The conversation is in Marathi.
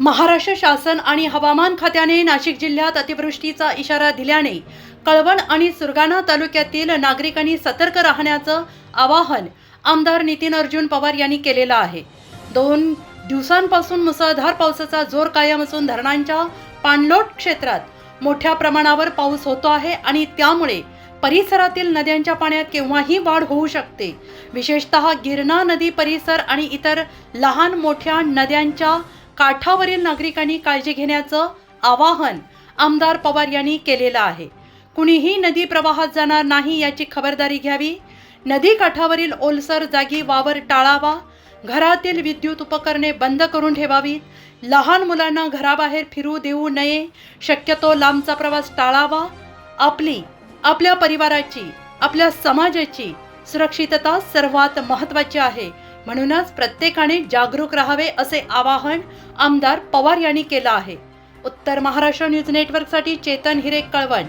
महाराष्ट्र शासन आणि हवामान खात्याने नाशिक जिल्ह्यात अतिवृष्टीचा इशारा दिल्याने कळवण आणि सुरगाणा तालुक्यातील नागरिकांनी सतर्क राहण्याचं आवाहन आमदार नितीन अर्जुन पवार यांनी केलेलं आहे. दोन दिवसांपासून मुसळधार पावसाचा जोर कायम असून धरणांच्या पाणलोट क्षेत्रात मोठ्या प्रमाणावर पाऊस होतो आहे आणि त्यामुळे परिसरातील नद्यांच्या पाण्यात केव्हाही वाढ होऊ शकते. विशेषतः गिरणा नदी परिसर आणि इतर लहान मोठ्या नद्यांच्या काठावरील नागरिकांनी काळजी घेण्याचं आवाहन आमदार पवार यांनी केलेलं आहे. कुणीही नदी प्रवाहात जाणार नाही याची खबरदारी घ्यावी. नदी काठावरील ओलसर जागी वावर टाळावा. घरातील विद्युत उपकरणे बंद करून ठेवावीत. लहान मुलांना घराबाहेर फिरू देऊ नये. शक्यतो लांबचा प्रवास टाळावा. आपली आपल्या परिवाराची आपल्या समाजाची सुरक्षितता सर्वात महत्त्वाची आहे. म्हणूनच प्रत्येकाने जागरूक राहावे असे आवाहन आमदार पवार यांनी केलं आहे. उत्तर महाराष्ट्र न्यूज नेटवर्कसाठी चेतन हिरे कळवण.